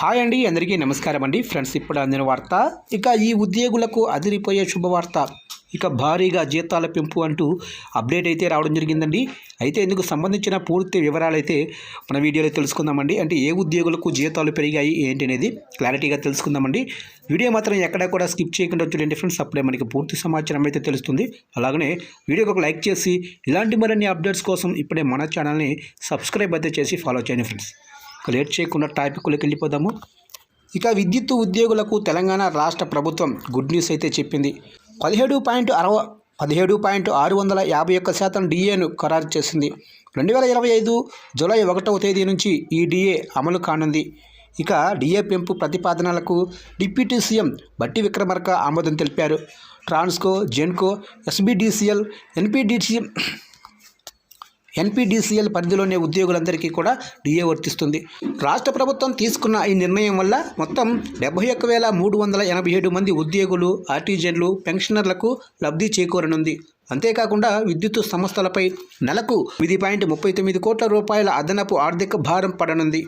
Hi అండి అందరికీ నమస్కారం అండి. ఫ్రెండ్స్ ఇప్పుడు అందిన వార్త ఇక ఈ ఉద్యోగులకు అదిరిపోయే శుభవార్త. ఇక భారీగా జీతాల పెంపు అంటూ అప్డేట్ అయితే రావడం జరిగిందండి. అయితే ఇందుకు సంబంధించిన పూర్తి వివరాలు అయితే మన వీడియోలో తెలుసుకుందామండి. అంటే ఏ ఉద్యోగులకు జీతాలు పెరిగాయి ఏంటి అనేది క్లారిటీగా తెలుసుకుందామండి. వీడియో మాత్రం ఎక్కడా కూడా స్కిప్ చేయకుండా చూడండి ఫ్రెండ్స్. అప్పుడే మనకి పూర్తి సమాచారం అయితే తెలుస్తుంది. అలాగనే వీడియోకి ఒక లైక్ చేసి ఇలాంటి మరిన్ని అప్డేట్స్ కోసం ఇప్పుడే మన ఛానల్ని సబ్స్క్రైబ్ అయితే చేసి ఫాలో చేయండి ఫ్రెండ్స్. లేట్ చేయకుండా టాపిక్లోకి వెళ్ళిపోదాము. ఇక విద్యుత్ ఉద్యోగులకు తెలంగాణ రాష్ట్ర ప్రభుత్వం గుడ్ న్యూస్ అయితే చెప్పింది. పదిహేడు పాయింట్ అరవ పదిహేడు పాయింట్ ఆరు వందల యాభై ఒక్క శాతం డిఏను ఖరారు చేసింది. రెండు వేల ఇరవై ఐదు జూలై ఒకటవ తేదీ నుంచి ఈ డిఏ అమలు కానుంది. ఇక డిఏ పెంపు ప్రతిపాదనలకు డిప్యూటీ సీఎం బట్టి విక్రమార్క ఆమోదం తెలిపారు. Transco Genco SBDCL NPDCM NPDCL పరిధిలోని ఉద్యోగులందరికీ కూడా డిఏ వర్తిస్తుంది. రాష్ట్ర ప్రభుత్వం తీసుకున్న ఈ నిర్ణయం వల్ల మొత్తం డెబ్బై ఒక్క వేల మూడు వందల ఎనభై ఏడు మంది ఉద్యోగులు ఆర్టీజన్లు పెన్షనర్లకు లబ్ధి చేకూరనుంది. అంతేకాకుండా విద్యుత్ సంస్థలపై నెలకు ఎనిమిది పాయింట్ ముప్పై తొమ్మిది కోట్ల రూపాయల అదనపు ఆర్థిక భారం పడనుంది.